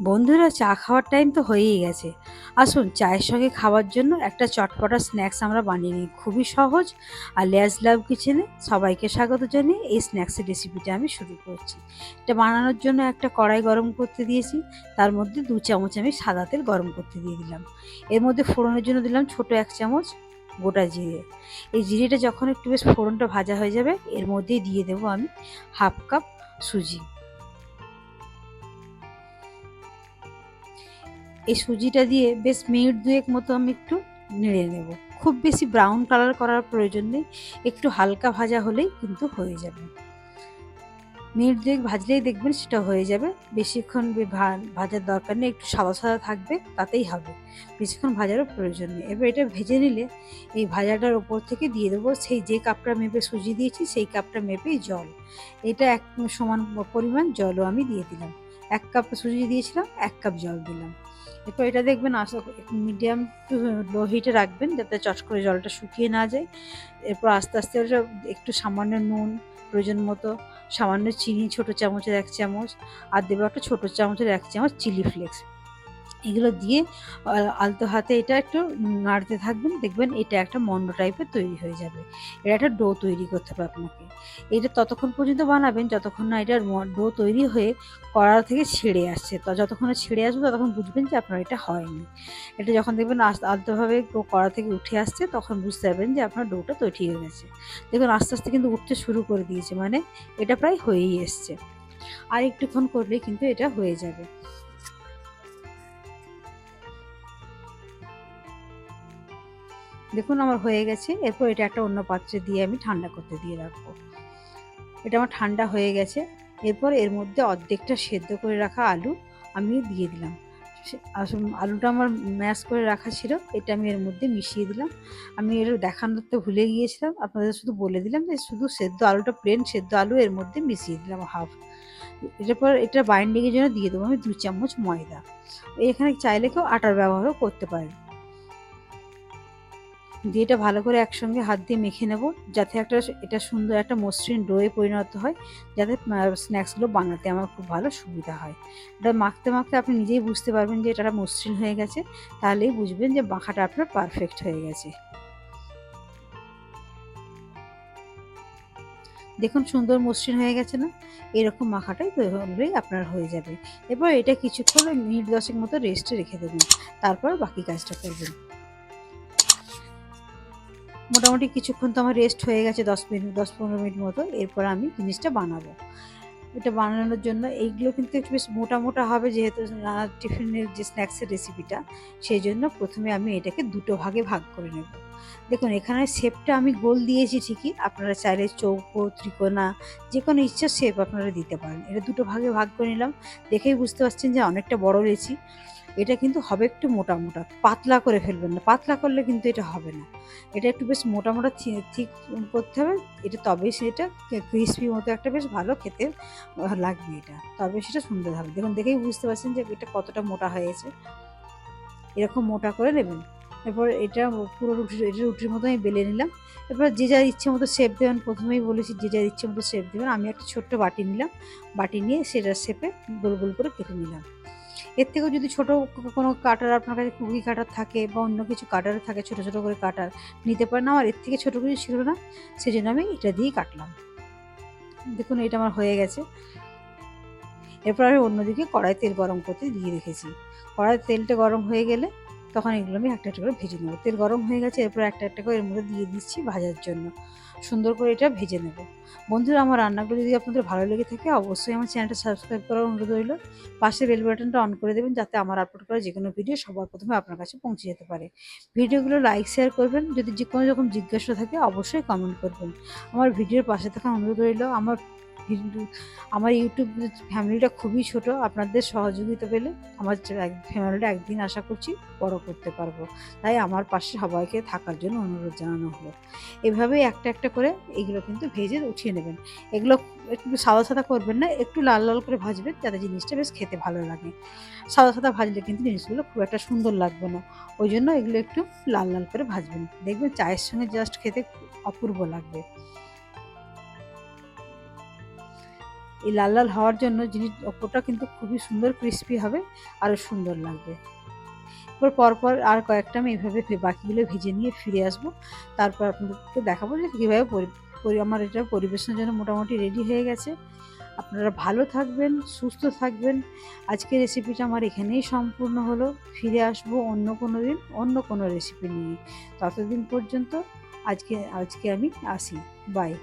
বন্ধুরা, চা খাওয়ার টাইম তো হয়েই গেছে। আসুন, চায়ের সঙ্গে খাওয়ার জন্য একটা চটপটা স্ন্যাক্স আমরা বানিয়ে নিই। খুবই সহজ। আর লেজ লাভ কিচেনে সবাইকে স্বাগত জানিয়ে এই স্ন্যাক্সের রেসিপিটা আমি শুরু করছি। এটা বানানোর জন্য একটা কড়াই গরম করতে দিয়েছি। তার মধ্যে দু চামচ আমি সাদা তেল গরম করতে দিয়ে দিলাম। এর মধ্যে ফোড়নের জন্য দিলাম ছোট এক চামচ গোটা জিরে। এই জিরেটা যখন একটু বেশ ফোড়নটা ভাজা হয়ে যাবে, এর মধ্যেই দিয়ে দেবো আমি হাফ কাপ সুজি। এই সুজিটা দিয়ে বেশ মিনিট দুয়েক মতো আমি একটু নেড়ে নেব। খুব বেশি ব্রাউন কালার করার প্রয়োজন নেই, একটু হালকা ভাজা হলেই কিন্তু হয়ে যাবে। মিনিট দুয়েক ভাজলেই দেখবেন সেটা হয়ে যাবে। বেশিক্ষণ ভাজার দরকার নেই, একটু সাদা সাদা থাকবে, তাতেই হবে। বেশিক্ষণ ভাজারও প্রয়োজন নেই। এবার এটা ভেজে নিলে এই ভাজাটার ওপর থেকে দিয়ে দেবো সেই যে কাপটা মেপে সুজি দিয়েছি, সেই কাপটা মেপেই জল। এটা এক সমান পরিমাণ জলও আমি দিয়ে দিলাম। এক কাপ সুজি দিয়েছিলাম, এক কাপ জল দিলাম। এরপর এটা দেখবেন আশা মিডিয়াম টু লো হিটে রাখবেন যাতে চট করে জলটা শুকিয়ে না যায়। এরপর আস্তে আস্তে ওটা একটু সামান্য নুন, প্রয়োজন মতো সামান্য চিনি, ছোট চামচের এক চামচ, আর দেবো একটা ছোটো চামচের এক চামচ চিলি ফ্লেক্স এগুলো দিয়ে আলতো হাতে এটা একটু নাড়তে থাকবেন। দেখবেন এটা একটা মন্ড টাইপের তৈরি হয়ে যাবে। এটা একটা ডো তৈরি করতে হবে আপনাকে। এটা ততক্ষণ পর্যন্ত বানাবেন, যতক্ষণ না এটার ডো তৈরি হয়ে কড়া থেকে ছেড়ে আসছে। তো যতক্ষণ ছেড়ে আসবে, ততক্ষণ বুঝবেন যে আপনার এটা হয়নি। এটা যখন দেখবেন আলতোভাবে কড়া থেকে উঠে আসছে, তখন বুঝতে পারবেন যে আপনার ডোটা তৈরি হয়ে গেছে। দেখুন আস্তে আস্তে কিন্তু উঠতে শুরু করে দিয়েছে। মানে এটা প্রায় হয়েই এসছে। আর একটুক্ষণ করলে কিন্তু এটা হয়ে যাবে। দেখুন আমার হয়ে গেছে, এরপর এটা একটা অন্য পাত্রে দিয়ে আমি ঠান্ডা করতে দিয়ে রাখব। এটা আমার ঠান্ডা হয়ে গেছে, এরপর এর মধ্যে অর্ধেকটা সেদ্ধ করে রাখা আলু আমি দিয়ে দিলাম। আলুটা আমার ম্যাশ করে রাখা ছিল, এটা আমি এর মধ্যে মিশিয়ে দিলাম। আমি এর দেখানোর তো ভুলে গিয়েছিলাম, আপনাদের শুধু বলে দিলাম যে শুধু সেদ্ধ আলুটা প্লেন সেদ্ধ আলু এর মধ্যে মিশিয়ে দিলাম হাফ এরপর এটা বাইন্ডিংয়ের জন্য দিয়ে দেবো আমি দু চামচ ময়দা। এখানে চাইলে কেউ আটার ব্যবহারও করতে পারে দিয়ে এটা ভালো করে একসঙ্গে হাত দিয়ে মেখে নেব, যাতে একটা এটা সুন্দর একটা মসৃণ ডোয়ে পরিণত হয়, যাতে স্ন্যাক্সগুলো বানাতে আমার খুব ভালো সুবিধা হয়। এটা মাখতে মাখতে আপনি নিজেই বুঝতে পারবেন যে এটা মসৃণ হয়ে গেছে, তাহলেই বুঝবেন যে মাখাটা আপনার পারফেক্ট হয়ে গেছে। দেখুন সুন্দর মসৃণ হয়ে গেছে না? এরকম মাখাটাই হলেই আপনার হয়ে যাবে। এবার এটা কিছুক্ষণ মিনিট দশেক মতো রেস্টে রেখে দেবেন। তারপর বাকি কাজটা করবেন। মোটামুটি কিছুক্ষণ তো আমার রেস্ট হয়ে গেছে দশ মিনিট, দশ পনেরো মিনিট মতো। এরপর আমি জিনিসটা বানাবো। এটা বানানোর জন্য এইগুলো কিন্তু একটু বেশ মোটা মোটা হবে যেহেতু টিফিনের যে স্ন্যাক্সের রেসিপিটা সেই জন্য প্রথমে আমি এটাকে দুটো ভাগে ভাগ করে নেব। দেখুন, এখানে শেপটা আমি গোল দিয়েছি ঠিকই। আপনারা চাইলে চৌকো, ত্রিকোণা যে কোনো ইচ্ছা শেপ আপনারা দিতে পারেন। এটা দুটো ভাগে ভাগ করে নিলাম। দেখেই বুঝতে পারছেন যে অনেকটা বড় লেচি এটা কিন্তু হবে একটু মোটা মোটা, পাতলা করে ফেলবেন না, পাতলা করলে কিন্তু এটা হবে না। এটা একটু বেশ মোটা মোটা ঠিক করতে হবে, এটা তবেই সেটা ক্রিসপি মতো একটা বেশ ভালো খেতে লাগবে এটা, তবে সেটা সুন্দর হবে। দেখুন, দেখেই বুঝতে পারছেন যে এটা কতটা মোটা হয়েছে। এরকম মোটা করে নেবেন। এরপর এটা পুরো রুটি এটা রুটির মতো আমি বেলে নিলাম। এরপর যে যার ইচ্ছে মতো শেপ দেবেন, প্রথমেই বলেছি যে যার ইচ্ছে মতো শেপ দেবেন, আমি একটা ছোট্ট বাটি নিলাম। বাটি নিয়ে সেটার শেপে গোল গোল করে কেটে নিলাম। এর থেকেও যদি ছোট কোনো কাটার আপনার কাছে কুকি কাটার থাকে বা অন্য কিছু কাটার থাকে, ছোট ছোট করে কাটার, নিতে পারেন আমার এর থেকে ছোটো কিছু ছিল না সেই জন্য আমি এটা দিয়েই কাটলাম। দেখুন, এটা আমার হয়ে গেছে। এরপর আমি অন্যদিকে কড়াই তেল গরম করতে দিয়ে রেখেছি। কড়াই তেলটা গরম হয়ে গেলে তখন এগুলো আমি একটা একটা করে ভেজে নেব। তেল গরম হয়ে গেছে, এরপর একটা একটা করে এর মধ্যে দিয়ে দিচ্ছি ভাজার জন্য। সুন্দর করে এটা ভেজে নেব। বন্ধুরা, আমার রান্নাগুলো যদি আপনাদের ভালো লেগে থাকে, অবশ্যই আমার চ্যানেলটা সাবস্ক্রাইব করার অনুরোধ রইল। পাশে বেল বাটনটা অন করে দেবেন, যাতে আমার আপলোড করা যে কোনো ভিডিও সবার প্রথমে আপনার কাছে পৌঁছে যেতে পারে। ভিডিওগুলো লাইক শেয়ার করবেন। যদি যে কোনো রকম জিজ্ঞাসা থাকে, অবশ্যই কমেন্ট করবেন। আমার ভিডিওর পাশে থাকা অনুরোধ রইল। আমার আমার ইউটিউব ফ্যামিলিটা খুবই ছোট, আপনাদের সহযোগিতা পেলে আমার ফ্যামিলিটা একদিন আশা করছি বড় করতে পারব। তাই আমার পাশে সবাইকে থাকার জন্য অনুরোধ জানানো হলো। এভাবেই একটা একটা করে এগুলো কিন্তু ভেজে উঠিয়ে নেবেন। এগুলো একটু সাদা সাদা করবেন না, একটু লাল লাল করে ভাজবেন, যাতে জিনিসটা বেশ খেতে ভালো লাগে। সাদা সাদা ভাজলে কিন্তু জিনিসগুলো খুব একটা সুন্দর লাগবে না। ওই জন্য এগুলো একটু লাল লাল করে ভাজবেন। দেখবেন চায়ের সঙ্গে জাস্ট খেতে অপূর্ব লাগবে। এই লাল লাল হওয়ার জন্য জিনিস ওপরটা কিন্তু খুবই সুন্দর ক্রিস্পি হবে, আরও সুন্দর লাগবে। এরপর পরপর আর কয়েকটা আমি এভাবে ফে- বাকিগুলো ভেজে নিয়ে ফিরে আসব। তারপর আপনাদেরকে দেখাবো যে কীভাবে আমার এটা পরিবেশনের জন্য মোটামুটি রেডি হয়ে গেছে। আপনারা ভালো থাকবেন, সুস্থ থাকবেন। আজকের রেসিপিটা আমার এখানেই সম্পূর্ণ হলো। ফিরে আসব অন্য কোনো দিন, অন্য কোনো রেসিপি নিয়ে। ততদিন পর্যন্ত আজকে আজকে আমি আসি। বাই